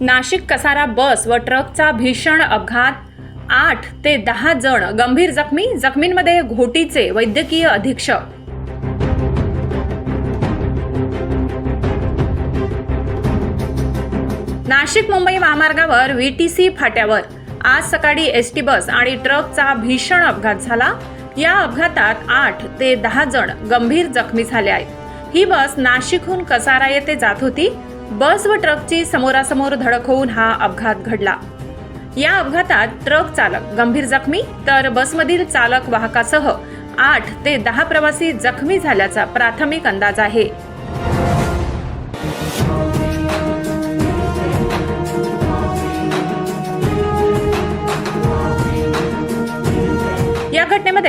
नाशिक कसारा बस व ट्रकचा भीषण अपघात. आठ ते दहा जण गंभीर जखमी जखमींमध्ये घोटीचे वैद्यकीय अधीक्षक. नाशिक मुंबई महामार्गावर व्हीटीसी फाट्यावर. आज सकाळी एस टी बस आणि ट्रकचा भीषण अपघात झाला. या अपघातात आठ ते दहा जण गंभीर जखमी झाले आहेत. ही बस नाशिकहून कसारा येथे जात होती. बस व ट्रकची समोरासमोर धडक होऊन हा अपघात घडला. या अपघातात ट्रक चालक गंभीर जखमी तर बसमधील चालक वाहकासह आठ ते दहा प्रवासी जखमी झाल्याचा प्राथमिक अंदाज आहे.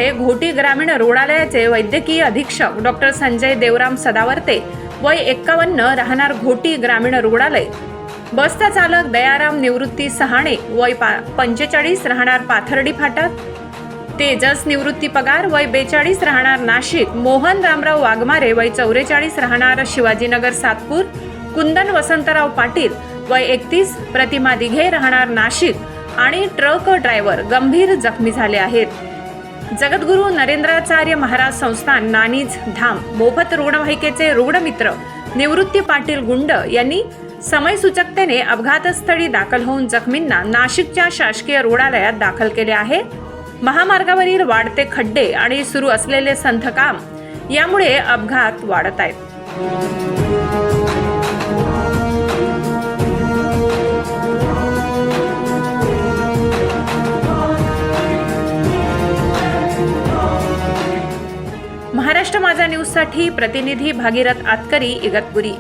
या घोटी ग्रामीण रुग्णालयाचे वैद्यकीय अधीक्षक डॉक्टर संजय देवराम सदावर्ते वय एक्कावन्न राहणार घोटी ग्रामीण रुग्णालय. बसचा चालक दयाराम निवृत्ती सहाणे वय पा पंचेचाळीस राहणार पाथर्डी फाटक. तेजस निवृत्ती पगार वय बेचाळीस राहणार नाशिक. मोहन रामराव वाघमारे वय चौवेचाळीस राहणार शिवाजीनगर सातपूर. कुंदन वसंतराव पाटील वय एकतीस प्रतिमा दिघे राहणार नाशिक. आणि ट्रक ड्रायव्हर गंभीर जखमी झाले आहेत. जगद्गुरू नरेंद्राचार्य महाराज संस्थान नानीज धाम मोफत रुग्णवाहिकेचे रुग्णमित्र निवृत्ती पाटील गुंड यांनी समयसूचकतेने अपघातस्थळी दाखल होऊन जखमींना नाशिकच्या शासकीय रुग्णालयात दाखल केले आहे. महामार्गावरील वाढते खड्डे आणि सुरू असलेले संथ काम यामुळे अपघात वाढत आहेत. महाराष्ट्र माझा न्यूजसाठी प्रतिनिधी भागीरथ आतकरी इगतपुरी.